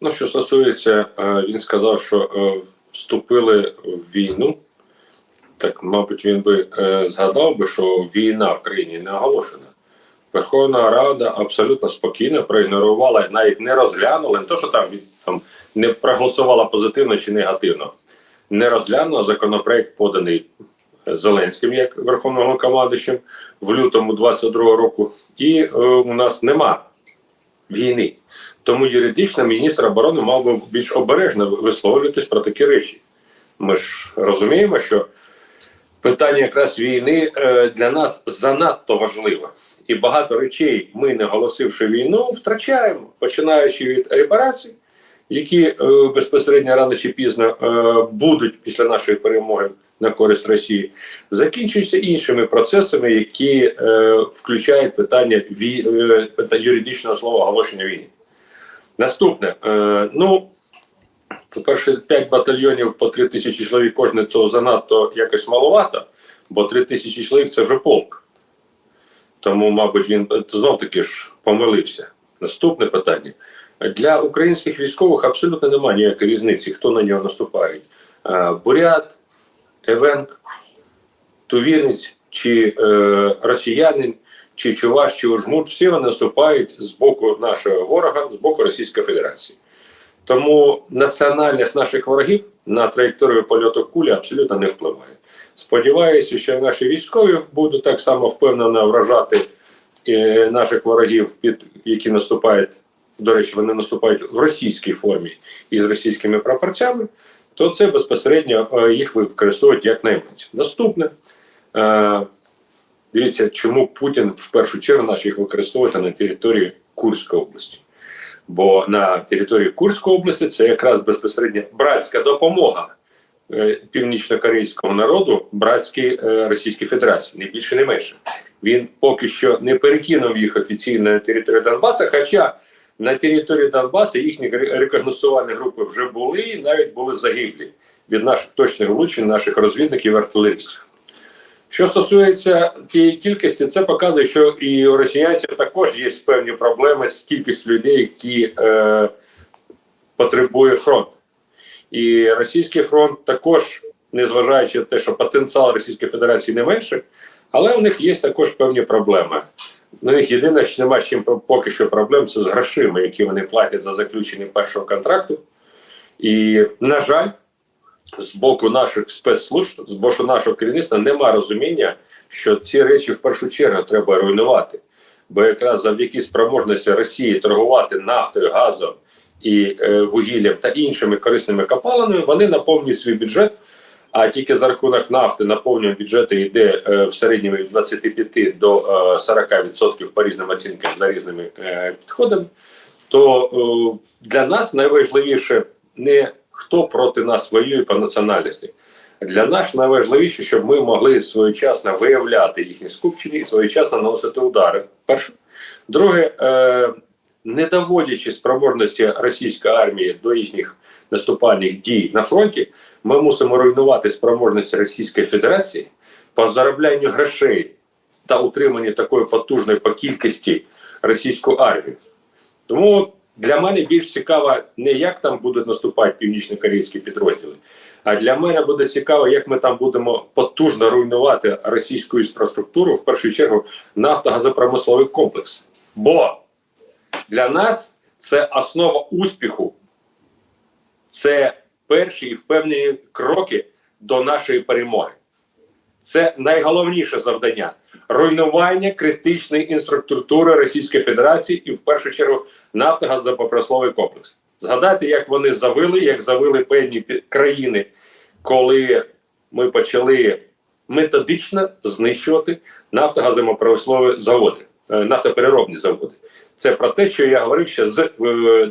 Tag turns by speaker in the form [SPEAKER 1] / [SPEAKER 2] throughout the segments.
[SPEAKER 1] Ну, що стосується, е, він сказав, що е, вступили в війну. Так, мабуть, він би е, згадав би, що війна в країні не оголошена. Верховна Рада абсолютно спокійно проігнорувала, навіть не розглянула, не то, що там, там не проголосувала позитивно чи негативно, не розглянула законопроект, поданий Зеленським як верховним командуючим в лютому 22 року. І е, у нас нема війни. Тому юридично міністр оборони мав би більш обережно висловлюватись про такі речі. Ми ж розуміємо, що питання якраз війни е, для нас занадто важливе. І багато речей ми, не оголосивши війну, втрачаємо, починаючи від репарацій, які е, безпосередньо рано чи пізно е, будуть після нашої перемоги на користь Росії, закінчуються іншими процесами, які включають питання юридичного слова оголошення війни. Наступне, е, ну, по-перше, 5 батальйонів по 3 тисячі чоловік кожне цього занадто якось маловато, бо 3 тисячі чоловік це вже полк. Тому, мабуть, він знов таки ж помилився. Наступне питання. Для українських військових абсолютно немає ніякої різниці, хто на нього наступає. Е, Бурят, Евенк, Тувінець, чи е, росіянин, чи чуваш, чи ужмут, всі вони наступають з боку нашого ворога, з боку Російської Федерації. Тому національність наших ворогів на траєкторію польоту кулі абсолютно не впливає. Сподіваюся, що наші військові будуть так само впевнено вражати е, наших ворогів, під які наступають. До речі, вони наступають в російській формі і з російськими прапорцями, то це безпосередньо е, їх використовують як найманці. Наступне. Дивіться, чому Путін в першу чергу наш їх використовує на території Курської області. Бо на території Курської області це якраз безпосередньо братська допомога е, північно-корейського народу братській е, Російській Федерації, не більше, не менше. Він поки що не перекинув їх офіційно на територію Донбасу, хоча на території Донбасу їхні ре- рекогносувальні групи вже були і навіть були загиблі від наших точних влучень, наших розвідників і артилеристів. Що стосується тієї кількості, це показує, що і у росіянців також є певні проблеми з кількістю людей, які е, потребує фронт. І російський фронт також, незважаючи на те, що потенціал Російської Федерації не менше, але у них є також певні проблеми. У них єдине, що немає чим поки що проблем, це з грошима, які вони платять за заключення першого контракту. І, на жаль, з боку наших спецслужб, з боку нашого керівництва немає розуміння, що ці речі в першу чергу треба руйнувати. Бо якраз завдяки спроможності Росії торгувати нафтою, газом і е, вугіллям та іншими корисними копалинами, вони наповнюють свій бюджет. А тільки за рахунок нафти наповнювання бюджету йде е, в середньому від 25 до е, 40% по різним оцінкам за різними е, підходами. То е, для нас найважливіше не хто проти нас воює по національності. Для нас найважливіше, щоб ми могли своєчасно виявляти їхні скупчення і своєчасно наносити удари. Перше. Друге, е, не доводячи спроможності російської армії до їхніх наступальних дій на фронті, ми мусимо руйнувати спроможності Російської Федерації по зароблянню грошей та утриманню такої потужної по кількості російської армії. Тому для мене більш цікаво не як там будуть наступати північно-корейські підрозділи, а для мене буде цікаво, як ми там будемо потужно руйнувати російську інфраструктуру, в першу чергу нафтогазопромисловий комплекс. Бо для нас це основа успіху, це перші і впевнені кроки до нашої перемоги. Це найголовніше завдання руйнування критичної інфраструктури Російської Федерації і в першу чергу нафтогазопромисловий комплекс. Згадайте, як вони завили, як завили певні країни, коли ми почали методично знищувати нафтогазопромислові заводи, е, нафтопереробні заводи. Це про те, що я говорив ще з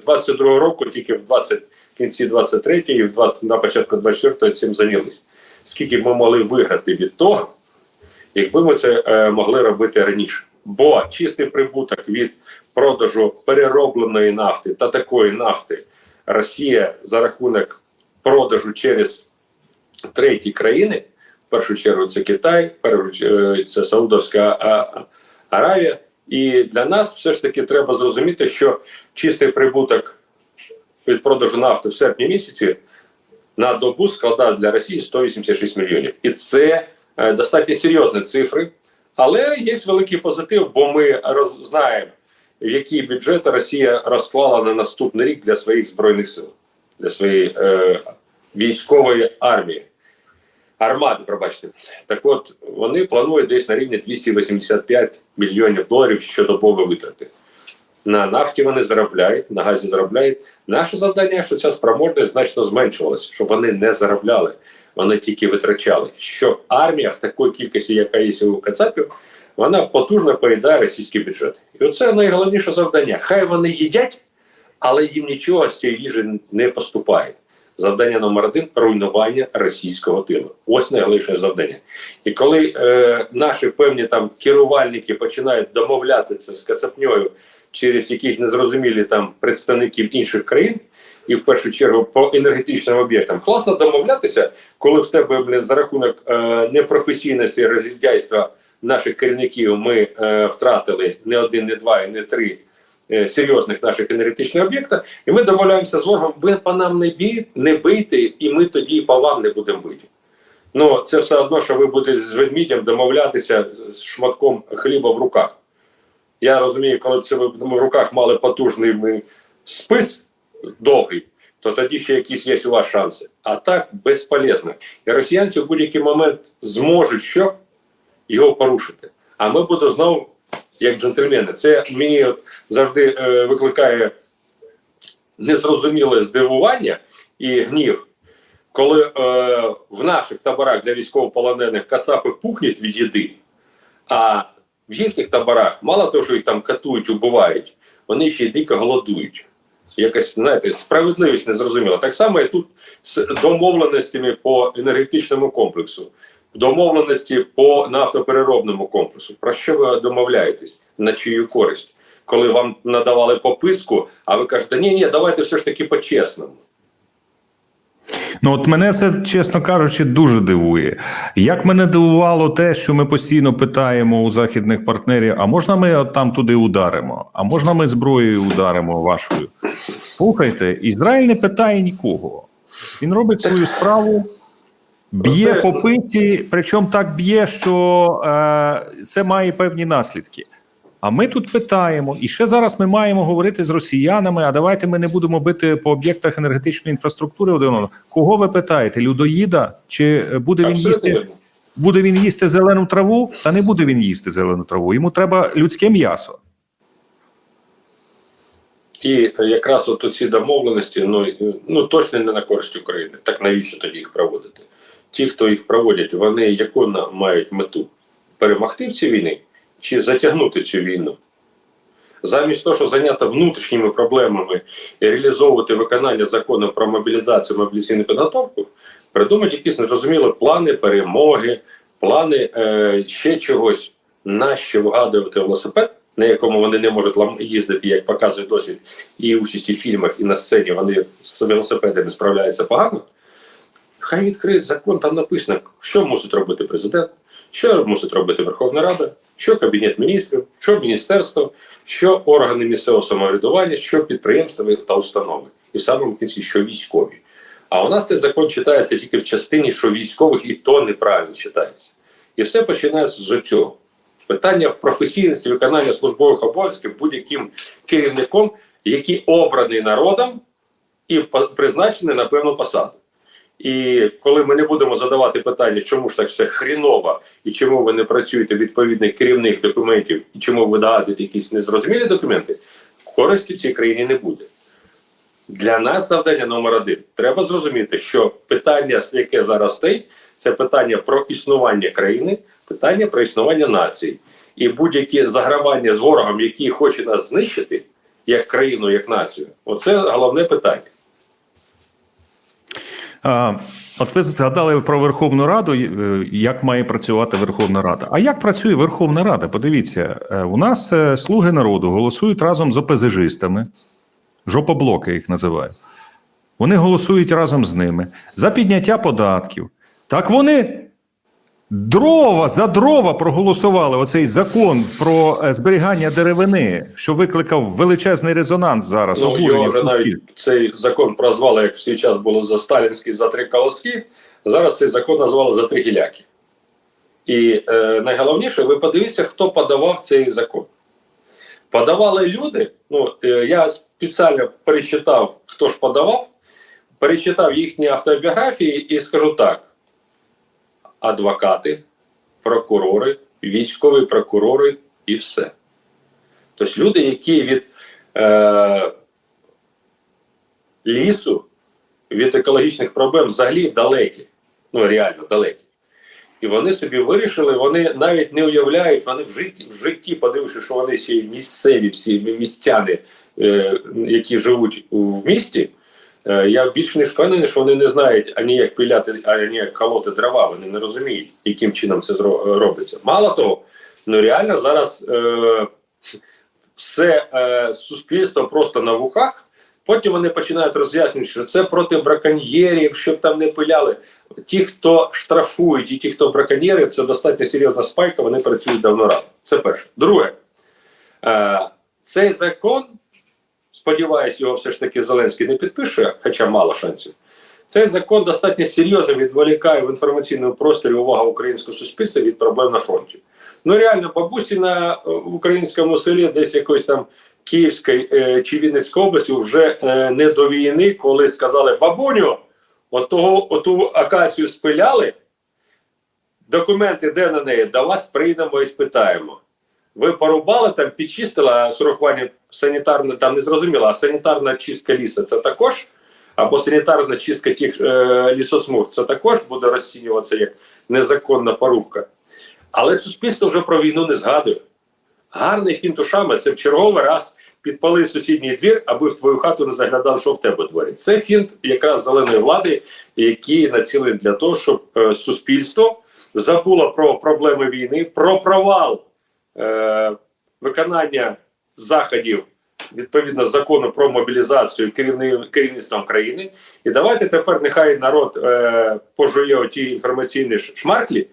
[SPEAKER 1] 22 року, тільки в 20, кінці 23 і в 20, на початку 24 цим зайнялись. Скільки ми могли виграти від того, якби ми це е, могли робити раніше. Бо чистий прибуток від продажу переробленої нафти та такої нафти Росія за рахунок продажу через треті країни, в першу чергу це Китай, першу чергу це Саудовська Аравія. І для нас все ж таки треба зрозуміти, що чистий прибуток від продажу нафти в серпні місяці на добу складав для Росії 186 мільйонів. І це е, достатньо серйозні цифри. Але є великий позитив, бо ми роз, знаємо, які бюджети Росія розклала на наступний рік для своїх збройних сил, для своєї е, військової армії. Армади, пробачте. Так от вони планують десь на рівні 285 мільйонів доларів щодобово витрати. На нафті вони заробляють, на газі заробляють. Наше завдання, що ця спроможність значно зменшувалася, щоб вони не заробляли, вони тільки витрачали. Щоб армія в такій кількості, яка є у Кацапів, вона потужно поїдає російський бюджет. І оце найголовніше завдання. Хай вони їдять, але їм нічого з цієї їжі не поступає. Завдання номер один руйнування російського тилу. Ось найголовніше завдання. І коли е, наші певні там керувальники починають домовлятися з Кацапньою через яких незрозумілі там представників інших країн, і в першу чергу по енергетичним об'єктам, класно домовлятися, коли в тебе блін, за рахунок е, непрофесійності і розгідяйства наших керівників ми е, втратили не один, не два і не три е, серйозних наших енергетичних об'єкта, і ми домовляємося з ворогом, ви по нам не бій, не бийте, і ми тоді по вам не будемо биті. Ну, це все одно, що ви будете з ведмідям домовлятися з шматком хліба в руках. Я розумію, коли це в руках мали потужний спис довгий, то тоді ще якісь є у вас шанси. А так безполезно. І росіянці в будь-який момент зможуть що його порушити. А ми будемо знову, як джентльмени. Це мені от завжди е, викликає незрозуміле здивування і гнів, коли е, в наших таборах для військовополонених кацапи пухнуть від їди, а в їхніх таборах мало того, що їх там катують, убивають, вони ще й дико голодують. Якась, знаєте, справедливість незрозуміла. Так само і тут з домовленостями по енергетичному комплексу, домовленості по нафтопереробному комплексу. Про що ви домовляєтесь? На чию користь? Коли вам надавали пописку, а ви кажете, ні, ні, давайте все ж таки по-чесному.
[SPEAKER 2] Ну, от мене це, чесно кажучи, дуже дивує. Як мене дивувало те, що ми постійно питаємо у західних партнерів: а можна ми от там туди ударимо? А можна ми зброєю ударимо вашою? Слухайте, Ізраїль не питає нікого. Він робить свою справу, б'є по пиці, причому так б'є, що е, це має певні наслідки. А ми тут питаємо, і ще зараз ми маємо говорити з росіянами. А давайте ми не будемо бити по об'єктах енергетичної інфраструктури один одного. Кого ви питаєте? Людоїда? Чи буде він
[SPEAKER 1] Абсолютно
[SPEAKER 2] їсти? Буде він їсти зелену траву? Та не буде він їсти зелену траву. Йому треба людське м'ясо.
[SPEAKER 1] І е, якраз от ці домовленості ну, е, ну точно не на користь України. Так навіщо тоді їх проводити? Ті, хто їх проводять, вони яку мають мету перемогти в цій війні чи затягнути цю війну? Замість того, щоб зайняти внутрішніми проблемами і реалізовувати виконання закону про мобілізацію мобілізаційну підготовку, придумати якісь незрозумілі плани перемоги, плани е, ще чогось, нащо вигадувати велосипед, на якому вони не можуть їздити, як показує досвід, і участі в фільмах, і на сцені вони з велосипедами справляються погано. Хай відкриють закон, там написано, що мусить робити президент, що мусить робити Верховна Рада, що Кабінет міністрів, що міністерство, що органи місцевого самоврядування, що підприємства та установи. І в самому кінці, що військові. А у нас цей закон читається тільки в частині, що військових і то неправильно читається. І все починається з цього. Питання професійності виконання службових обов'язків будь-яким керівником, який обраний народом і призначений на певну посаду. І коли ми не будемо задавати питання, чому ж так все хріново, і чому ви не працюєте відповідних керівних документів, і чому ви догадуєте якісь незрозумілі документи, користі цій країні не буде. Для нас завдання номер один. Треба зрозуміти, що питання, яке зараз стоїть, це питання про існування країни, питання про існування нації. І будь-які загравання з ворогом, який хоче нас знищити, як країну, як націю, оце головне питання.
[SPEAKER 2] От ви згадали про Верховну Раду, е, як має працювати Верховна Рада. А як працює Верховна Рада? Подивіться, е, у нас е, слуги народу голосують разом з ОПЗЖистами, жопоблоки їх називаю. Вони голосують разом з ними за підняття податків. Так вони Дрова за дрова проголосували оцей закон про е, зберігання деревини, що викликав величезний резонанс зараз.
[SPEAKER 1] Ну, його вже навіть цей закон прозвали, як в свій час було за сталінський за три колоски. Зараз цей закон назвали за три гіляки. І е, найголовніше, ви подивіться, хто подавав цей закон. Подавали люди. Ну, е, я спеціально перечитав, хто ж подавав, перечитав їхні автобіографії і скажу так: адвокати, прокурори, військові прокурори і все. Тобто люди, які від е, лісу, від екологічних проблем взагалі далекі, ну реально далекі. І вони собі вирішили, вони навіть не уявляють, вони в житті, в житті подививши, що вони ще місцеві, всі містяни, е, які живуть в місті. Е, я більш ніж впевнений, що вони не знають ані як пиляти, ані як колоти дрова. Вони не розуміють, яким чином це зро- робиться. Мало того, ну реально зараз е, все е, суспільство просто на вухах. Потім вони починають роз'яснювати, що це проти браконьєрів, щоб там не пиляли. Ті, хто штрафують, і ті, хто браконьєри, це достатньо серйозна спайка, вони працюють давно разом. Це перше. Друге, е, цей закон, сподіваюсь, його все ж таки Зеленський не підпише, хоча мало шансів. Цей закон достатньо серйозно відволікає в інформаційному просторі увагу українського суспільства від проблем на фронті. Ну реально, бабусі на е, в українському селі, десь якось там Київської е, чи Вінницької області, вже е, не до війни, коли сказали бабуню, отого, оту акацію спиляли. Документи, де на неї, до вас прийдемо і спитаємо. Ви порубали там, підчистили, з урахуванням санітарна, там не зрозуміло, а санітарна чистка лісу це також, або санітарна чистка тих е, лісосмуг, це також буде розцінюватися як незаконна порубка. Але суспільство вже про війну не згадує. Гарний фінт ушами це в черговий раз підпали сусідній двір, аби в твою хату не заглядав, що в тебе дворі. Це фінт якраз зеленої влади, які націлені для того, щоб е, суспільство забуло про проблеми війни, про провал виконання заходів відповідно закону про мобілізацію керівництвом країни. І давайте тепер нехай народ е, пожує оті інформаційні шмарклі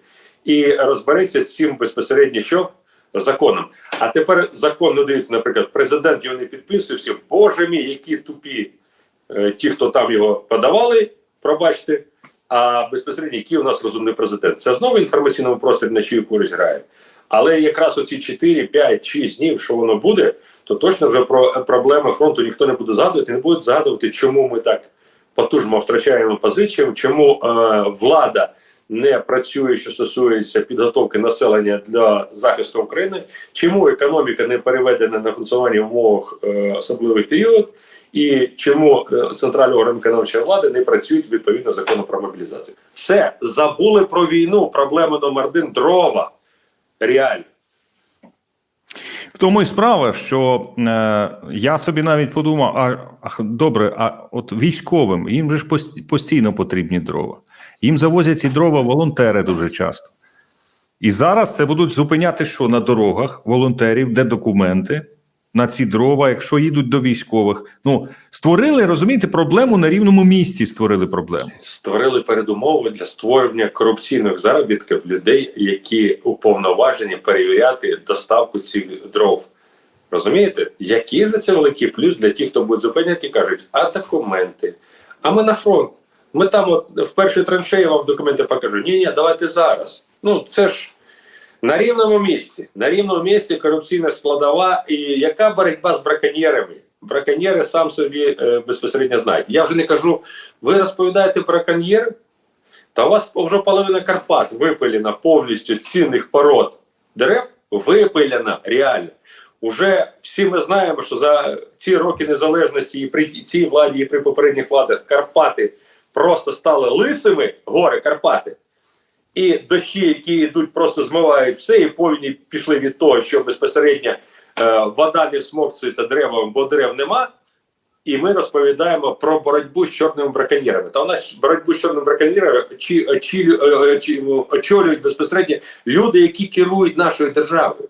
[SPEAKER 1] і розбереться з цим безпосередньо що законом. А тепер закон ну дивіться, наприклад, президент його не підписує. Всі, боже мій, які тупі е, ті, хто там його подавали, пробачте. А безпосередньо, який у нас розумний президент, це знову інформаційному просторі на чию користь грає. Але якраз оці 4, 5, 6 днів, що воно буде, то точно вже про проблеми фронту ніхто не буде згадувати, не буде згадувати, чому ми так потужно втрачаємо позицію, чому е, влада не працює, що стосується підготовки населення для захисту України, чому економіка не переведена на функціонування в умовах е, особливий період, і чому е, центральні органи виконавчої влади не працюють відповідно закону про мобілізацію. Все забули про війну. Проблема номер один дрова. Реально.
[SPEAKER 2] В тому і справа, що е, я собі навіть подумав: а, а добре, а от військовим їм же ж постійно потрібні дрова. Їм завозять ці дрова волонтери дуже часто. І зараз це будуть зупиняти що на дорогах волонтерів, де документи на ці дрова, якщо їдуть до військових. Ну створили, розумієте, проблему на рівному місці. Створили проблему.
[SPEAKER 1] створили передумови для створення корупційних заробітків людей, які уповноважені перевіряти доставку цих дров. Розумієте, який же це великий плюс для тих, хто буде зупиняти кажуть, а документи, а ми на фронт. Ми там, от в першій траншеї вам документи покажу. Ні, ні, давайте зараз. Ну це ж на рівному місці. На рівному місці корупційна складова. І яка боротьба з браконьєрами? Браконьєри сам собі е, безпосередньо знають. Я вже не кажу, ви розповідаєте браконьєр, та у вас вже половина Карпат випилена повністю цінних пород дерев, випилена реально. Уже всі ми знаємо, що за ці роки незалежності і при цій владі, і при попередніх владах Карпати просто стали лисими, гори Карпати. І дощі, які йдуть, просто змивають все, і повні пішли від того, що безпосередньо е, вода не всмокцюється деревом, бо дерев нема. І ми розповідаємо про боротьбу з чорними браконьєрами. Та у нас боротьбу з чорними браконьєрами очі, очі, очі, очолюють безпосередньо люди, які керують нашою державою.